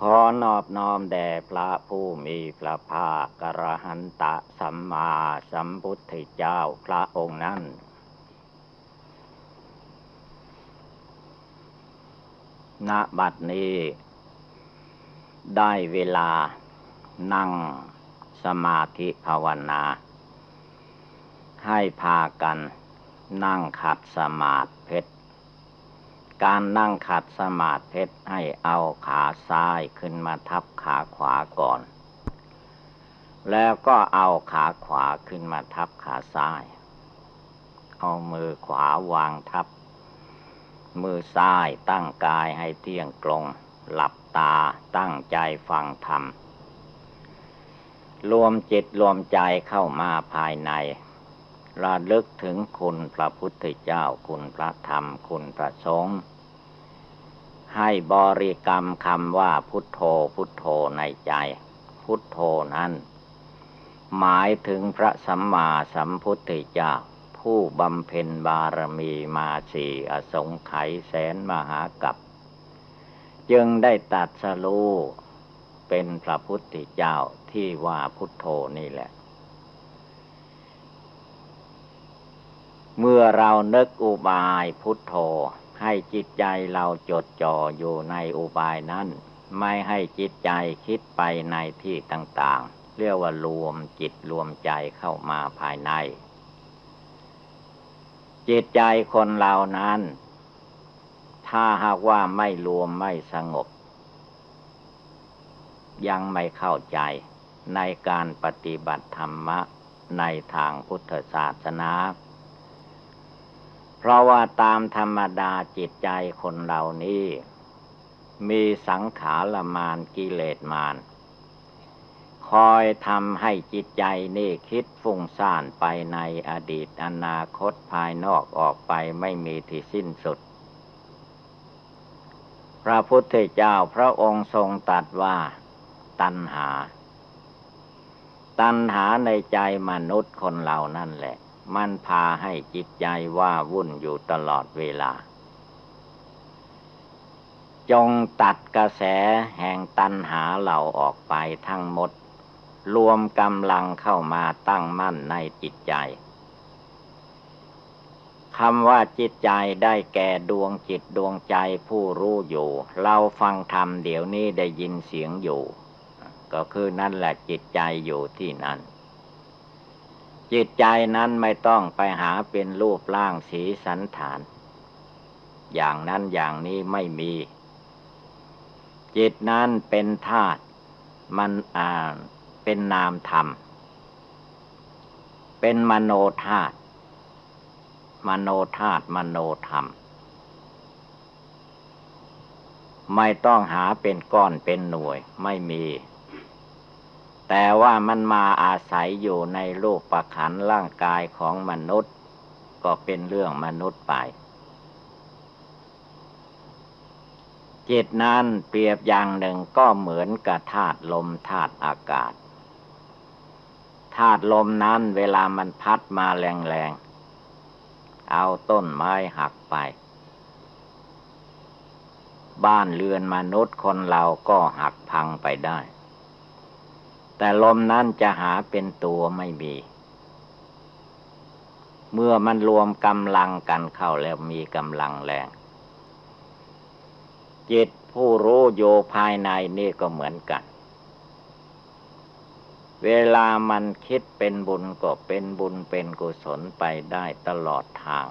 ขอนอบน้อมแด่พระผู้มีพระภาคกระหันตะสัมมาสัมพุทธเจ้าพระองค์นั้น ณ บัดนี้ ได้เวลานั่งสมาธิภาวนา ให้พากันนั่งขัดสมาธิเพชร การนั่งขัดสมาธิให้เอาขาซ้ายขึ้นมาทับขาขวาก่อน แล้วก็เอาขาขวาขึ้นมาทับขาซ้าย เอามือขวาวางทับ มือซ้ายตั้งกายให้เที่ยงตรง หลับตาตั้งใจฟังธรรม รวมจิตรวมใจเข้ามาภายในระลึกถึงคุณพระพุทธเจ้าคุณพระธรรมคุณพระสงฆ์ ให้บริกรรมคำว่าพุทโธพุทโธในใจ พุทโธนั้น หมายถึงพระสัมมาสัมพุทธเจ้า ผู้บำเพ็ญบารมีมาสีอสงไขยแสนมหากับจึงได้ตัดสรู้เป็นพระพุทธเจ้าที่ว่าพุทโธนี่แหละ เมื่อเรานึกอุบายพุทโธ ให้จิตใจเราจดจ่ออยู่ในอุบายนั้น ไม่ให้จิตใจคิดไปในที่ต่างๆ เรียกว่ารวมจิตรวมใจเข้ามาภายใน จิตใจคนเรานั้น ถ้าหากว่าไม่รวมไม่สงบ ยังไม่เข้าใจในการปฏิบัติธรรมะในทางพุทธศาสนา เพราะว่าตามธรรมดาจิตใจคนเหล่านี้ มีสังขารมานกิเลสมานคอยทำให้จิตใจนี่คิดฟุ้งซ่านไปในอดีตอนาคตภายนอกออกไปไม่มีที่สิ้นสุด พระพุทธเจ้าพระองค์ทรงตรัสว่า ตัณหา ตัณหาในใจมนุษย์คนเหล่านั่นแหละ มันพาให้จิตใจว่าวุ่นอยู่ตลอดเวลา จงตัดกระแสแห่งตันหาเหล่าออกไปทั้งหมด รวมกำลังเข้ามาตั้งมั่นในจิตใจคำว่าจิตใจได้แก่ดวงจิตดวงใจผู้รู้อยู่ เราฟังธรรมเดี๋ยวนี้ได้ยินเสียงอยู่ ก็คือนั่นแหละจิตใจอยู่ที่นั่น จิตใจนั้นไม่ต้องไปหาเป็นรูปร่างสีสันฐาน อย่างนั้นอย่างนี้ไม่มี จิตนั้นเป็นธาตุมันอ่าเป็นนามธรรม เป็นมโนธาตุมโนธาตุมโนธรรม ไม่ต้องหาเป็นก้อนเป็นหน่วยไม่มี แต่ว่ามันมาอาศัยอยู่ในรูปประขันร่างกายของมนุษย์ ก็เป็นเรื่องมนุษย์ไป จิตนั้นเปรียบอย่างหนึ่งก็เหมือนกับธาตุลมธาตุอากาศธาตุลมนั้นเวลามันพัดมาแรงๆ เอาต้นไม้หักไป บ้านเรือนมนุษย์คนเราก็หักพังไปได้ แต่ลมนั้นจะหาเป็นตัวไม่มี เมื่อมันรวมกำลังกันเข้าแล้วมีกำลังแรง จิตผู้รู้โยภายในนี่ก็เหมือนกัน เวลามันคิดเป็นบุญก็เป็นบุญเป็นกุศลไปได้ตลอดทาง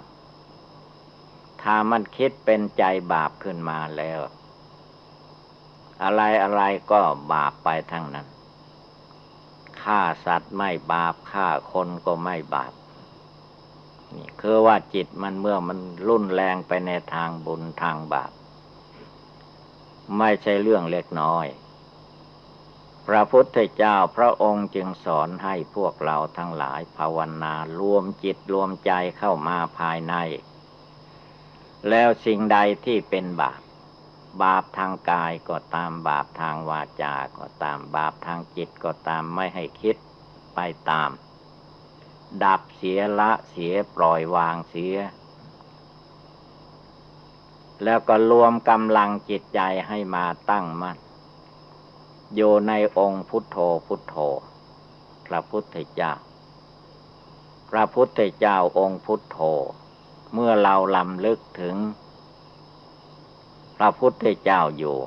ถ้ามันคิดเป็นใจบาปขึ้นมาแล้ว อะไรอะไรก็บาปไปทั้งนั้น ฆ่าสัตว์ไม่บาปฆ่าคนก็ไม่บาปนี่คือว่าจิตมันเมื่อมันรุนแรงไปในทางบุญทางบาป ไม่ใช่เรื่องเล็กน้อย พระพุทธเจ้าพระองค์จึงสอนให้พวกเราทั้งหลายภาวนารวมจิตรวมใจเข้ามาภายใน แล้วสิ่งใดที่เป็นบาป บาปทางกายก็ตามบาปทางวาจาก็ตามบาปทางจิตก็ตามไม่ให้คิดไปตาม ดับเสียละเสียปล่อยวางเสีย แล้วก็รวมกำลังจิตใจให้มาตั้งมั่นอยู่ในองค์พุทโธพุทโธ พระพุทธเจ้า พระพุทธเจ้าองค์พุทโธ เมื่อเราลำลึกถึง พระพุทธเจ้าอยู่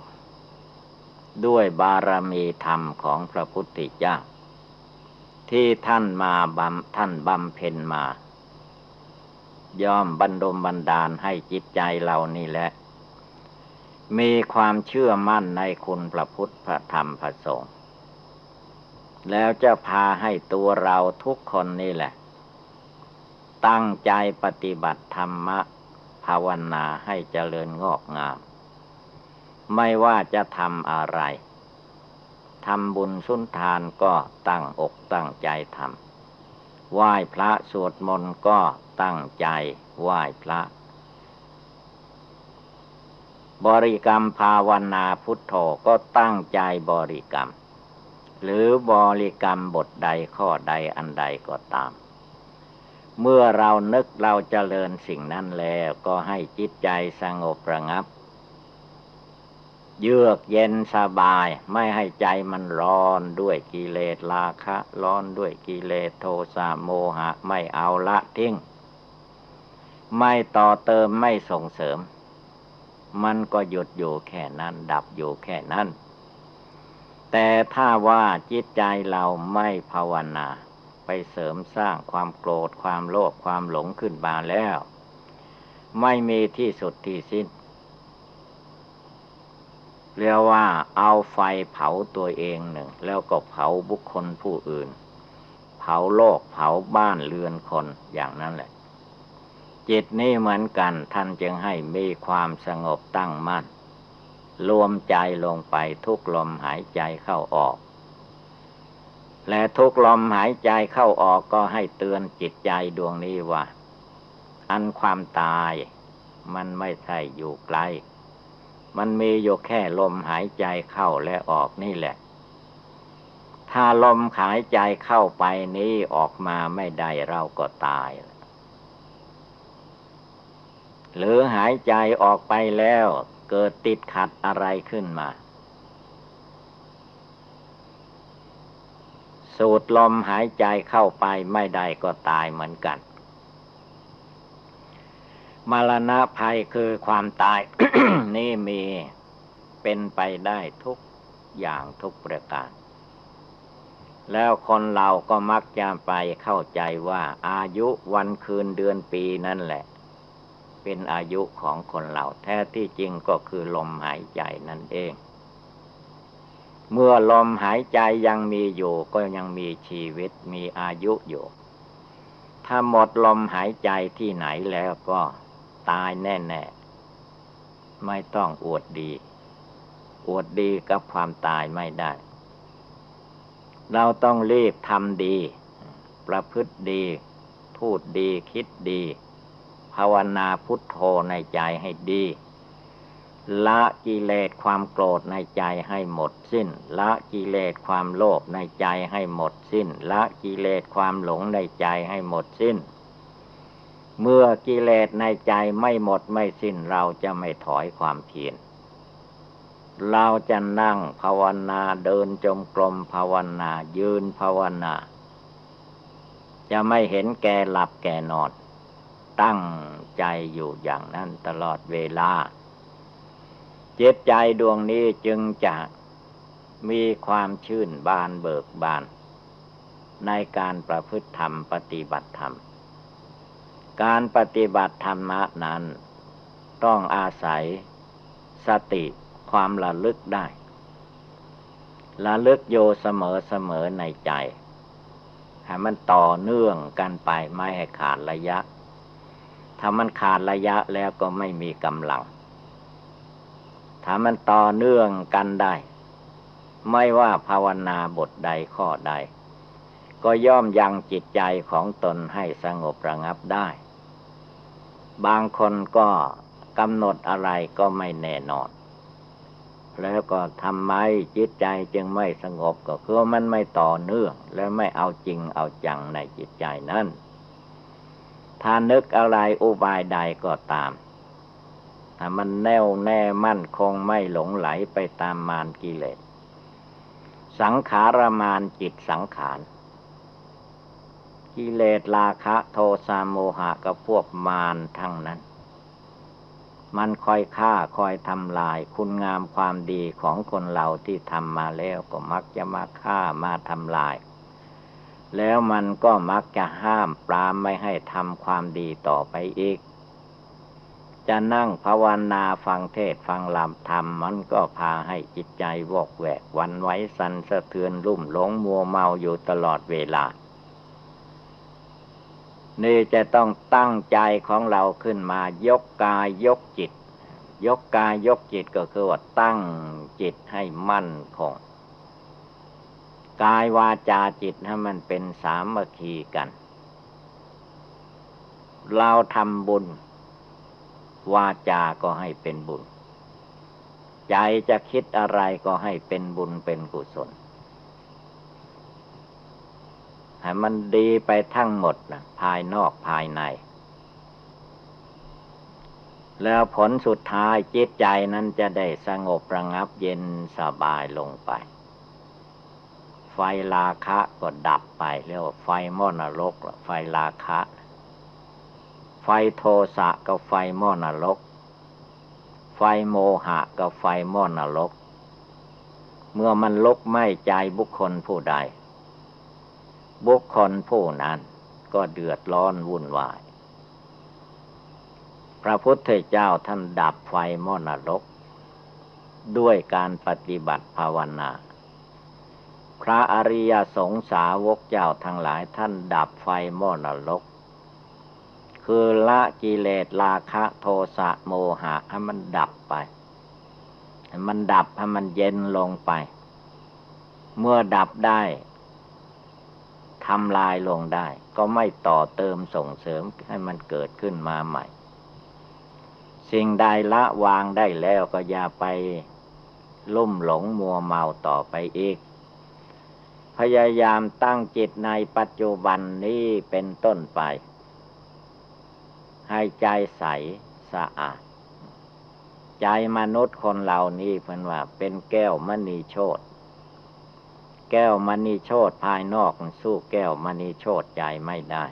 ด้วยบารมีธรรมของพระพุทธเจ้า ที่ท่านมาบำท่านบำเพ็ญมา ย่อมบรรดมบันดาลให้จิตใจเรานี่แหละ มีความเชื่อมั่นในคุณพระพุทธพระธรรมพระสงฆ์แล้วจะพาให้ตัวเราทุกคนนี่แหละ ตั้งใจปฏิบัติธรรมะภาวนาให้เจริญงอกงาม ไม่ว่าจะทำอะไรทำบุญสุนทานก็ตั้งอกตั้งใจทำไหว้พระสวดมนต์ก็ตั้งใจไหว้พระ บริกรรมภาวนาพุทโธก็ตั้งใจบริกรรม หรือบริกรรมบทใดข้อใดอันใดก็ตาม เมื่อเรานึกเราจเจริญสิ่งนั้นแล้วก็ให้จิตใจสงบระงับ เยือกเย็นสบาย ไม่ให้ใจมันร้อนด้วยกิเลสราคะ ร้อนด้วยกิเลสโทสะโมหะ ไม่เอาละทิ้ง ไม่ต่อเติมไม่ส่งเสริม มันก็หยุดอยู่แค่นั้น ดับอยู่แค่นั้น แต่ถ้าว่าจิตใจเราไม่ภาวนา ไปเสริมสร้างความโกรธความโลภความหลงขึ้นมาแล้ว ไม่มีที่สุดที่สิ้น เรียกว่าเอาไฟเผาตัวเองหนึ่ง แล้วก็เผาบุคคลผู้อื่น เผาโลกเผาบ้านเรือนคนอย่างนั้นแหละ จิตนี้เหมือนกันท่านจึงให้มีความสงบตั้งมั่น รวมใจลงไปทุกลมหายใจเข้าออก และทุกลมหายใจเข้าออกก็ให้เตือนจิตใจดวงนี้ว่า อันความตายมันไม่ใช่อยู่ไกล มันมีอยู่แค่ลมหายใจเข้าและออกนี่แหละ ถ้าลมหายใจเข้าไปนี้ออกมาไม่ได้เราก็ตาย หรือหายใจออกไปแล้วเกิดติดขัดอะไรขึ้นมา สูดลมหายใจเข้าไปไม่ได้ก็ตายเหมือนกัน มรณะภัยคือความตาย นี่มีเป็นไปได้ทุกอย่างทุกประการ แล้วคนเราก็มักจะไปเข้าใจว่า อายุวันคืนเดือนปีนั่นแหละ เป็นอายุของคนเราแท้ที่จริงก็คือลมหายใจนั่นเอง เมื่อลมหายใจยังมีอยู่ก็ยังมีชีวิตมีอายุอยู่ถ้าหมดลมหายใจที่ไหนแล้วก็ ตายแน่ๆ ไม่ต้องอวดดี อวดดีกับความตายไม่ได้ เราต้องรีบทำดี ประพฤติดี พูดดีคิดดี ภาวนาพุทโธในใจให้ดีละกิเลสความโกรธในใจให้หมดสิ้น ละกิเลสความโลภในใจให้หมดสิ้น ละกิเลสความหลงในใจให้หมดสิ้น เมื่อกิเลสในใจไม่หมดไม่สิ้นเราจะไม่ถอยความเพียรเราจะนั่งภาวนาเดินจมกรมภาวนายืนภาวนา จะไม่เห็นแก่หลับแก่นอนตั้งใจอยู่อย่างนั้นตลอดเวลา เจ็ตใจดวงนี้จึงจะมีความชื่นบานเบิกบาน ในการประพฤติธรรมปฏิบัติธรรม การปฏิบัติธรรมนั้น ต้องอาศัยสติความระลึกได้ ระลึกโยเสมอเสมอในใจ ให้มันต่อเนื่องกันไปไม่ให้ขาดระยะ ถ้ามันขาดระยะแล้วก็ไม่มีกำลัง ถ้ามันต่อเนื่องกันได้ ไม่ว่าภาวนาบทใดข้อใด ก็ย่อมยังจิตใจของตนให้สงบระงับได้ บางคนก็กำหนดอะไรก็ไม่แน่นอน แล้วก็ทำไมจิตใจจึงไม่สงบก็คือมันไม่ต่อเนื่อง และไม่เอาจริงเอาจังในจิตใจนั้นถ้านึกอะไรอุบายใดก็ตาม ถ้ามันแน่วแน่มั่นคงไม่หลงไหลไปตามมารกิเลส สังขารมานจิตสังขาร กิเลสราคะ โทสะโมหะกับพวกมารทั้งนั้น มันคอยฆ่าคอยทำลาย คุณงามความดีของคนเราที่ทำมาแล้วก็มักจะมาฆ่ามาทำลาย แล้วมันก็มักจะห้ามปรามไม่ให้ทำความดีต่อไปอีก จะนั่งภาวนาฟังเทศฟังลำธรรม มันก็พาให้จิตใจวอกแวกวันไว้สันสะเทือนรุ่มหลงมัวเมาอยู่ตลอดเวลา นี่จะต้องตั้งใจของเราขึ้นมายกกายยกจิต ยกกายยกจิตก็คือว่าตั้งจิตให้มั่นคงกายวาจาจิตให้มันเป็นสามัคคีกัน เราทำบุญ วาจาก็ให้เป็นบุญ ใจจะคิดอะไรก็ให้เป็นบุญเป็นกุศล ให้มันดีไปทั้งหมดนะภายนอกภายใน แล้วผลสุดท้ายจิตใจนั้นจะได้สงบระงับเย็นสบายลงไป ไฟราคะก็ดับไปเรียกว่าไฟม้อนรกไฟราคะ ไฟโทสะก็ไฟม้อนรก ไฟโมหะก็ไฟม้อนรก เมื่อมันลกไหม้ใจบุคคลผู้ใด บุคคลผู้นั้นก็เดือดร้อนวุ่นวาย พระพุทธเจ้าท่านดับไฟมอนรก ด้วยการปฏิบัติภาวนา พระอริยสงสาวกเจ้าทั้งหลายท่านดับไฟมอนรก คือละกิเลสราคะโทสะโมหะให้มันดับไปให้มันดับให้มันเย็นลงไป เมื่อดับได้ ทำลายลงได้ ก็ไม่ต่อเติมส่งเสริมให้มันเกิดขึ้นมาใหม่ สิ่งใดละวางได้แล้วก็อย่าไปลุ่มหลงมัวเมาต่อไปอีก พยายามตั้งจิตในปัจจุบันนี้เป็นต้นไป ให้ใจใสสะอาด ใจมนุษย์คนเหล่านี้เพิ่นว่าเป็นแก้วมณีโชต แก้วมณีโชตภายนอกสู้แก้วมณีโชตใจไม่ได้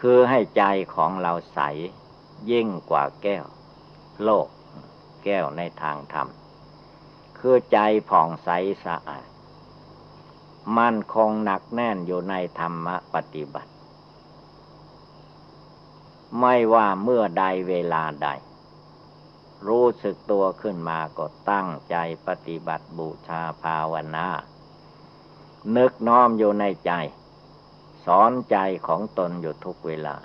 คือให้ใจของเราใส ยิ่งกว่าแก้ว โลก แก้วในทางธรรม คือใจผ่องใสสะอาด มั่นคงหนักแน่นอยู่ในธรรมปฏิบัติ ไม่ว่าเมื่อใดเวลาใด รู้สึกตัวขึ้นมาก็ตั้งใจปฏิบัติบูชาภาวนา นึกน้อมอยู่ในใจ สอนใจของตนอยู่ทุกเวลา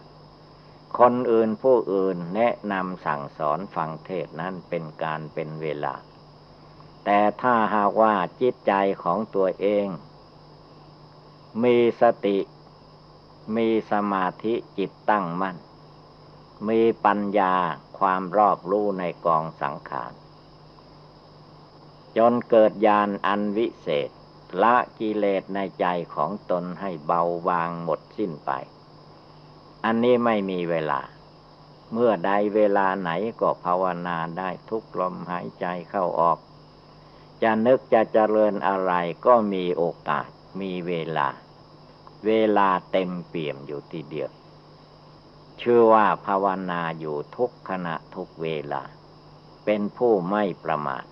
คนอื่นผู้อื่นแนะนำสั่งสอนฟังเทศนั้นเป็นการเป็นเวลา แต่ถ้าหากว่าจิตใจของตัวเอง มีสติ มีสมาธิจิตตั้งมั่น มีปัญญาความรอบรู้ในกองสังขาร จนเกิดญาณอันวิเศษ ละกิเลสในใจของตนให้เบาบางหมดสิ้นไป อันนี้ไม่มีเวลา เมื่อใดเวลาไหนก็ภาวนาได้ทุกลมหายใจเข้าออก จะนึกจะเจริญอะไรก็มีโอกาสมีเวลา เวลาเต็มเปี่ยมอยู่ทีเดียว ชื่อว่าภาวนาอยู่ทุกขณะทุกเวลา เป็นผู้ไม่ประมาท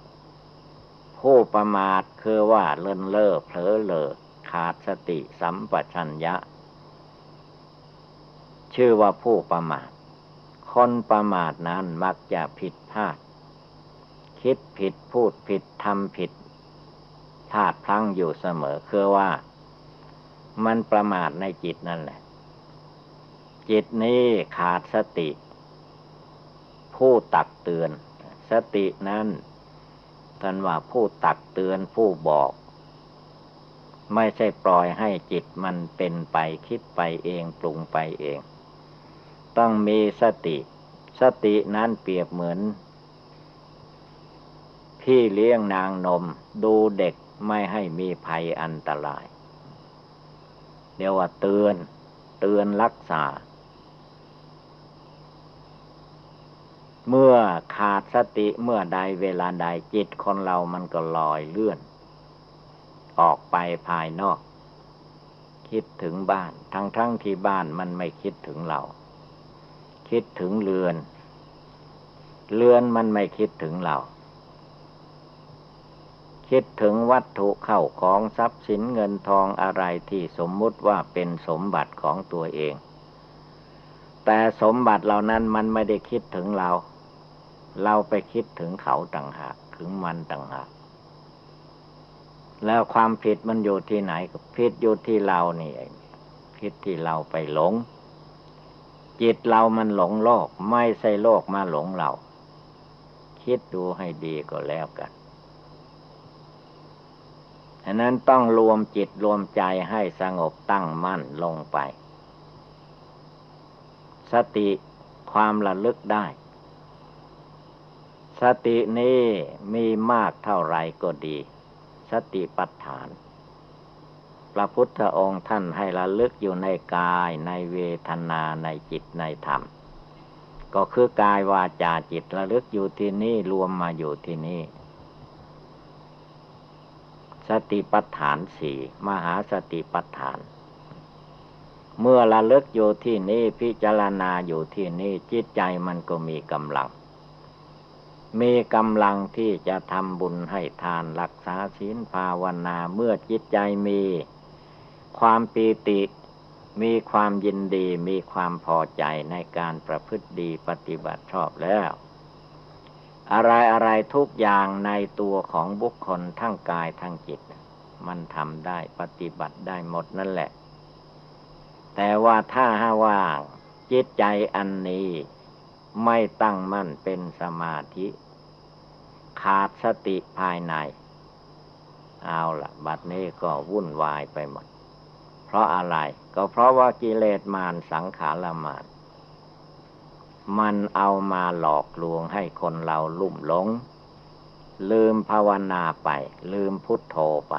ผู้ประมาทคือว่าเลินเล่อเผลอเลอขาดสติสัมปชัญญะ ชื่อว่าผู้ประมาท คนประมาทนั้นมักจะผิดพลาด คิดผิดพูดผิดทำผิดพลาดพลั้งอยู่เสมอคือว่า มันประมาทในจิตนั่นแหละ จิตนี้ขาดสติ ผู้ตักเตือน สตินั้นท่านว่าผู้ตักเตือนผู้บอก ไม่ใช่ปล่อยให้จิตมันเป็นไปคิดไปเองปรุงไปเอง ต้องมีสติ สตินั้นเปรียบเหมือน พี่เลี้ยงนางนมดูเด็กไม่ให้มีภัยอันตรายเรียกว่าเตือน เตือนรักษา เมื่อขาดสติเมื่อใดเวลาใดจิตคนเรามันก็ลอยเลื่อน ออกไปภายนอก คิดถึงบ้าน ทั้งทั้งที่บ้านมันไม่คิดถึงเรา คิดถึงเรือน เรือนมันไม่คิดถึงเรา คิดถึงวัตถุเข้าของทรัพย์สินเงินทองอะไรที่สมมุติว่าเป็นสมบัติของตัวเองแต่สมบัติเหล่านั้นมันไม่ได้คิดถึงเรา เราไปคิดถึงเขาต่างหากถึงมันต่างหากแล้วความผิดมันอยู่ที่ไหนก็ผิดอยู่ที่เรานี่เองผิดที่เราไปหลง จิตเรามันหลงโลก ไม่ใช่โลกมาหลงเรา คิดดูให้ดีก็แล้วกันฉะนั้นต้องรวมจิตรวมใจให้สงบตั้งมั่นลงไป สติความระลึกได้ สตินี้มีมากเท่าไรก็ดี สติปัฏฐาน พระพุทธองค์ท่านให้ระลึกอยู่ในกายในเวทนาในจิตในธรรม ก็คือกายวาจาจิตระลึกอยู่ที่นี่รวมมาอยู่ที่นี่สติปัฏฐานสี่มหาสติปัฏฐาน เมื่อระลึกอยู่ที่นี่พิจารณาอยู่ที่นี่จิตใจมันก็มีกำลัง มีกำลังที่จะทำบุญให้ทานรักษาศีลภาวนาเมื่อจิตใจมี ความปีติ มีความยินดี มีความพอใจในการประพฤติดีปฏิบัติชอบแล้ว อะไรอะไรทุกอย่างในตัวของบุคคลทั้งกายทั้งจิต มันทำได้ปฏิบัติได้หมดนั่นแหละ แต่ว่าถ้าหาว่างจิตใจอันนี้ ไม่ตั้งมั่นเป็นสมาธิ ขาดสติภายใน เอาละบัดนี้ก็วุ่นวายไปหมด เพราะอะไรก็เพราะว่ากิเลสมารสังขารมารมันเอามาหลอกลวงให้คนเราลุ่มหลง ลืมภาวนาไป ลืมพุทโธไป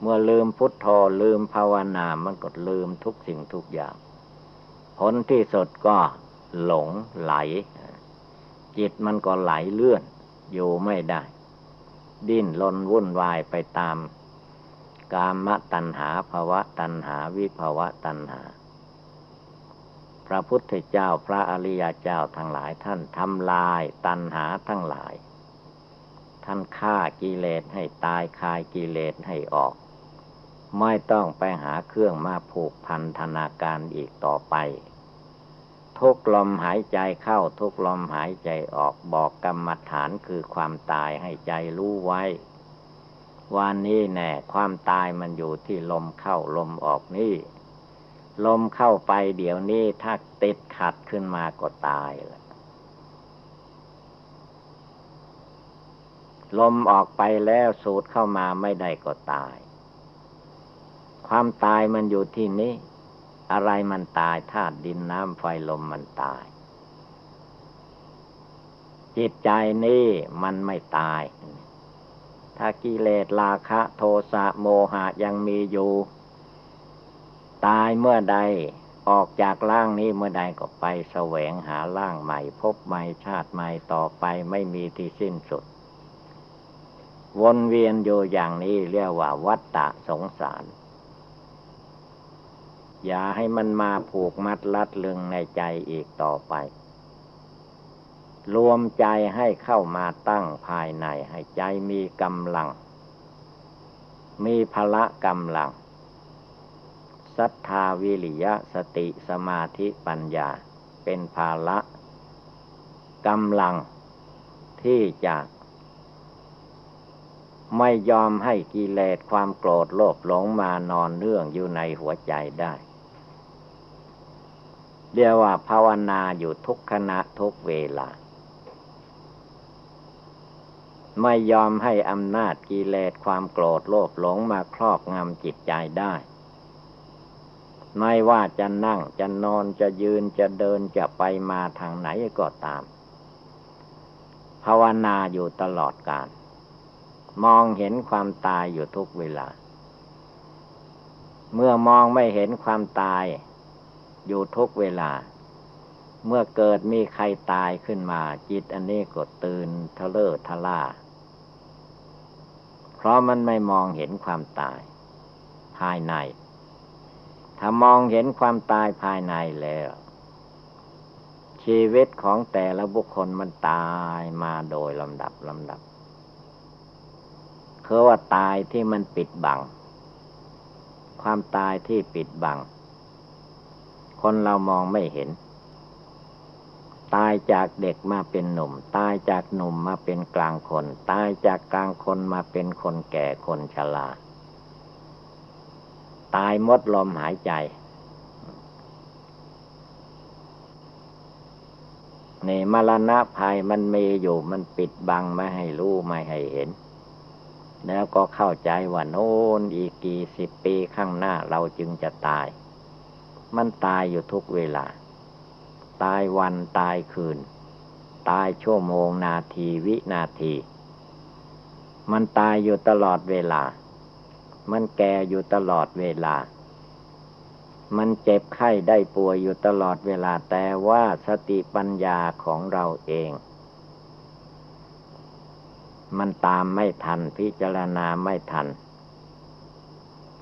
เมื่อลืมพุทโธลืมภาวนามันก็ลืมทุกสิ่งทุกอย่าง ผลที่สุดก็ หลงไหล จิตมันก็ไหลเลื่อน อยู่ไม่ได้ ดิ้นลนวุ่นวายไปตาม กามตัณหาภาวะตัณหาวิภาวะตัณหา พระพุทธเจ้าพระอริยเจ้าทั้งหลายท่านทำลายตัณหาทั้งหลาย ท่านฆ่ากิเลสให้ตายคายกิเลสให้ออกไม่ต้องไปหาเครื่องมาผูกพันธนาการอีกต่อไป ทุกลมหายใจเข้าทุกลมหายใจออกบอกกรรมฐานคือความตายให้ใจรู้ไว้วันนี้แน่ความตายมันอยู่ที่ลมเข้าลมออกนี่ ลมเข้าไปเดี๋ยวนี้ถ้าติดขัดขึ้นมาก็ตายละลมออกไปแล้วสูดเข้ามาไม่ได้ก็ตาย ความตายมันอยู่ที่นี้ อะไรมันตายธาตุดินน้ำไฟลมมันตาย จิตใจนี่มันไม่ตาย ถ้ากิเลสราคะ โทสะโมหะยังมีอยู่ ตายเมื่อใดออกจากร่างนี้เมื่อใดก็ไปแสวงหาร่างใหม่พบใหม่ชาติใหม่ต่อไปไม่มีที่สิ้นสุด วนเวียนอยู่อย่างนี้เรียกว่าวัฏฏะสงสาร อย่าให้มันมาผูกมัดลัดลึงในใจอีกต่อไป รวมใจให้เข้ามาตั้งภายในให้ใจมีกำลัง มีพละกำลังศรัทธาวิริยะสติสมาธิปัญญาเป็นภาละกำลังที่จะไม่ยอมให้กิเลสความโกรธโลภหลงมานอนเนื่องอยู่ในหัวใจได้ เรียกว่าภาวนาอยู่ทุกขณะทุกเวลา ไม่ยอมให้อำนาจกิเลสความโกรธโลภหลงมาครอบงำจิตใจได้ ไม่ว่าจะนั่งจะนอนจะยืนจะเดินจะไปมาทางไหนก็ตาม ภาวนาอยู่ตลอดกาลมองเห็นความตายอยู่ทุกเวลา เมื่อมองไม่เห็นความตาย อยู่ทุกเวลา เมื่อเกิดมีใครตายขึ้นมา จิตอันนี้ก็ตื่นทะเลอทะล่า เพราะมันไม่มองเห็นความตาย ภายใน ถ้ามองเห็นความตายภายในแล้ว ชีวิตของแต่ละบุคคลมันตายมาโดยลำดับลำดับคือว่าตายที่มันปิดบัง ความตายที่ปิดบัง คนเรามองไม่เห็น ตายจากเด็กมาเป็นหนุ่ม ตายจากหนุ่มมาเป็นกลางคน ตายจากกลางคนมาเป็นคนแก่คนชราตายมดลมหายใจนี่มรณะภัยมันมีอยู่มันปิดบังไม่ให้รู้ไม่ให้เห็น แล้วก็เข้าใจว่าโน้นอีกกี่สิบปีข้างหน้าเราจึงจะตาย มันตายอยู่ทุกเวลา ตายวันตายคืน ตายชั่วโมงนาทีวินาที มันตายอยู่ตลอดเวลา มันแก่อยู่ตลอดเวลา มันเจ็บไข้ได้ป่วยอยู่ตลอดเวลาแต่ว่าสติปัญญาของเราเองมันตามไม่ทันพิจารณาไม่ทัน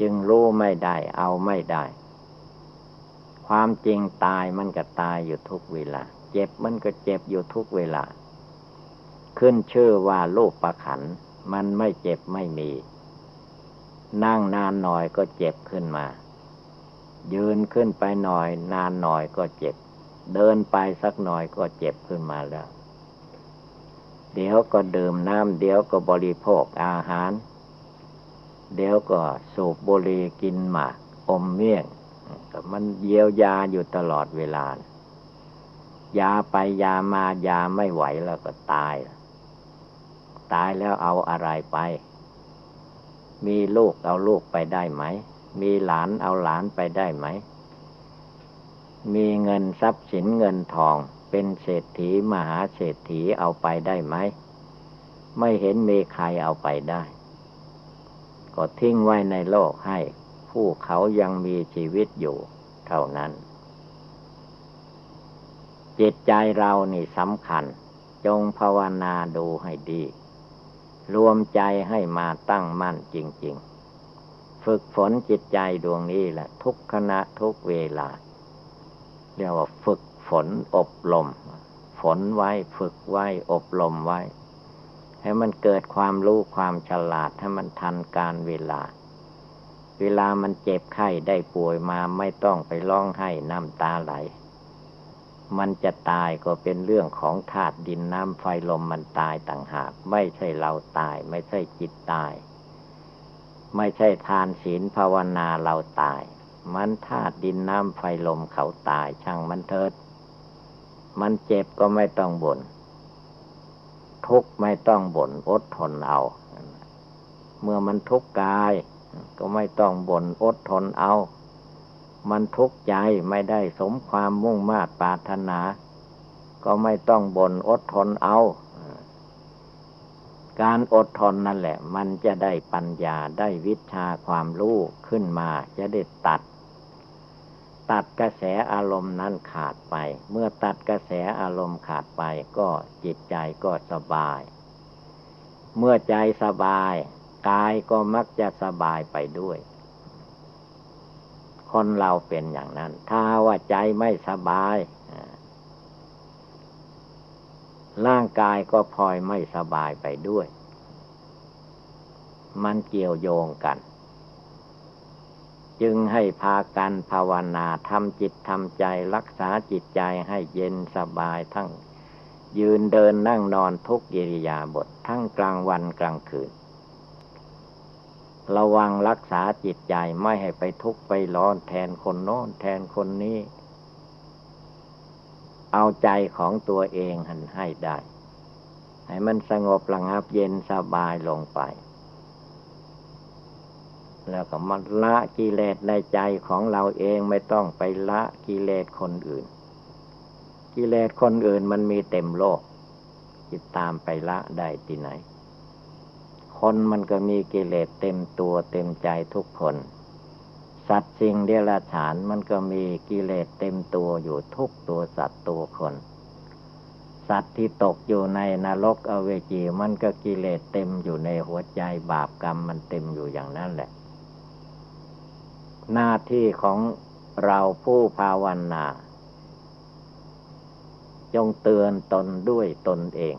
จึงรู้ไม่ได้เอาไม่ได้ ความจริงตายมันก็ตายอยู่ทุกเวลา เจ็บมันก็เจ็บอยู่ทุกเวลา ขึ้นชื่อว่าลูกประขัน มันไม่เจ็บไม่มี นั่งนานหน่อยก็เจ็บขึ้นมา ยืนขึ้นไปหน่อย นานหน่อยก็เจ็บ เดินไปสักหน่อยก็เจ็บขึ้นมาแล้ว เดี๋ยวก็ดื่มน้ำเดี๋ยวก็บริโภคอาหาร เดี๋ยวก็สูบบุหรี่กินหมากอมเมี่ยง ก็มันเยียวยาอยู่ตลอดเวลายาไปยามายาไม่ไหวแล้วก็ตาย ตายแล้วเอาอะไรไป มีลูกเอาลูกไปได้ไหม มีหลานเอาหลานไปได้ไหม มีเงินทรัพย์สินเงินทองเป็นเศรษฐีมหาเศรษฐีเอาไปได้ไหม ไม่เห็นมีใครเอาไปได้ ก็ทิ้งไว้ในโลกให้ ผู้เขายังมีชีวิตอยู่ เท่านั้น จิตใจเรานี่สำคัญ จงภาวนาดูให้ดี รวมใจให้มาตั้งมั่นจริง ๆ ฝึกฝนจิตใจดวงนี้แหละ ทุกขณะทุกเวลา เรียกว่าฝึกฝนอบรมฝนไว้ฝึกไว้อบรมไว้ ให้มันเกิดความรู้ความฉลาดให้มันทันการเวลา เวลามันเจ็บไข้ได้ป่วยมาไม่ต้องไปร้องไห้น้ำตาไหล มันจะตายก็เป็นเรื่องของธาตุดินน้ำไฟลมมันตายต่างหาก ไม่ใช่เราตาย ไม่ใช่จิตตาย ไม่ใช่ทานศีลภาวนาเราตาย มันธาตุดินน้ำไฟลมเขาตายช่างมันเถิด มันเจ็บก็ไม่ต้องบน่นทุกข์ไม่ต้องบน่นอดทนเอา เมื่อมันทุกข์กาย ก็ไม่ต้องบน่นอดทนเอา มันทุกข์ใจไม่ได้สมความมุ่งมา่ปรารถนา ก็ไม่ต้องบ่นอดทนเอา การอดทนนั่นแหละ มันจะได้ปัญญาได้วิชาความรู้ขึ้นมาจะได้ตัด ตัดกระแสอารมณ์นั้นขาดไป เมื่อตัดกระแสอารมณ์ขาดไปก็จิตใจก็สบาย เมื่อใจสบาย กายก็มักจะสบายไปด้วย คนเราเป็นอย่างนั้น ถ้าว่าใจไม่สบาย ร่างกายก็พลอยไม่สบายไปด้วย มันเกี่ยวโยงกัน จึงให้พากันภาวนาทำจิตทำใจรักษาจิตใจให้เย็นสบายทั้งยืนเดินนั่งนอนทุกกิริยาบททั้งกลางวันกลางคืน ระวังรักษาจิตใจไม่ให้ไปทุกข์ไปร้อนแทนคนโน้นแทนคนนี้ เอาใจของตัวเองหันให้ได้ ให้มันสงบระงับเย็นสบายลงไป แล้วก็มาละกิเลสในใจของเราเองไม่ต้องไปละกิเลสคนอื่น กิเลสคนอื่นมันมีเต็มโลกจิตตามไปละได้ที่ไหน คนมันก็มีกิเลสเต็มตัวเต็มใจทุกคน สัตว์สิ่งเดรัจฉานมันก็มีกิเลสเต็มตัวอยู่ทุกตัวสัตว์ตัวคน สัตว์ที่ตกอยู่ในนรกอเวจีมันก็กิเลสเต็มอยู่ในหัวใจบาปกรรมมันเต็มอยู่อย่างนั้นแหละ หน้าที่ของเราผู้ภาวนาจงเตือนตนด้วยตนเอง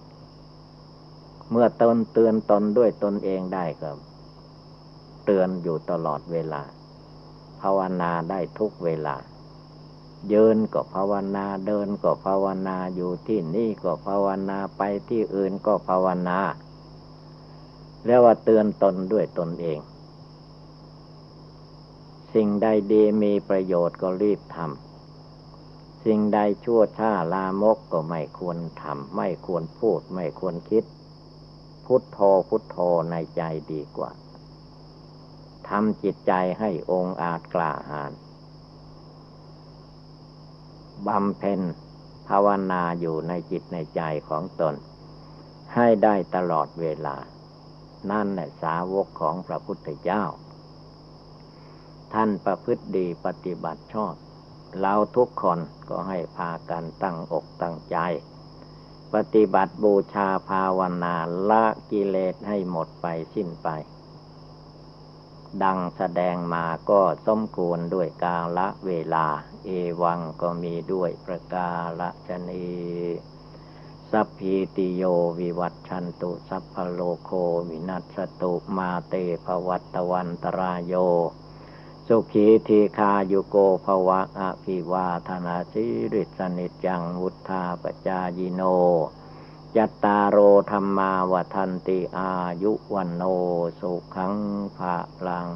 เมื่อตนเตือนตนด้วยตนเองได้ก็เตือนอยู่ตลอดเวลา ภาวนาได้ทุกเวลา เยืนก็ภาวนาเดินก็ภาวนาอยู่ที่นี่ก็ภาวนาไปที่อื่นก็ภาวนาเรียกว่าเตือนตนด้วยตนเอง สิ่งใดดีมีประโยชน์ก็รีบทำสิ่งใดชั่วช้าลามกก็ไม่ควรทำไม่ควรพูดไม่ควรคิด พุทโธพุทโธในใจดีกว่าทำจิตใจให้องค์อาจกล้าหาญบำเพ็ญภาวนาอยู่ในจิตในใจของตน ให้ได้ตลอดเวลา นั่นแหละสาวกของพระพุทธเจ้า ท่านประพฤติดีปฏิบัติชอบ เราทุกคนก็ให้พากันตั้งอกตั้งใจ ปฏิบัติบูชาภาวนาละกิเลสให้หมดไปสิ้นไป ดังแสดงมาก็สมควรด้วยกาละเวลา เอวังก็มีด้วยประกาละชนีสัพพีติโยวิวัตชันตุ สัพพโลโควินัสตุมาเตภวัตวันตรายโย สุขีทีคายุโกภวะอภิวาธนาสิริสนิจังวุธาปจายโนยัตตาโรธรรมาวทันติอายุวันโนสุขังภาลัง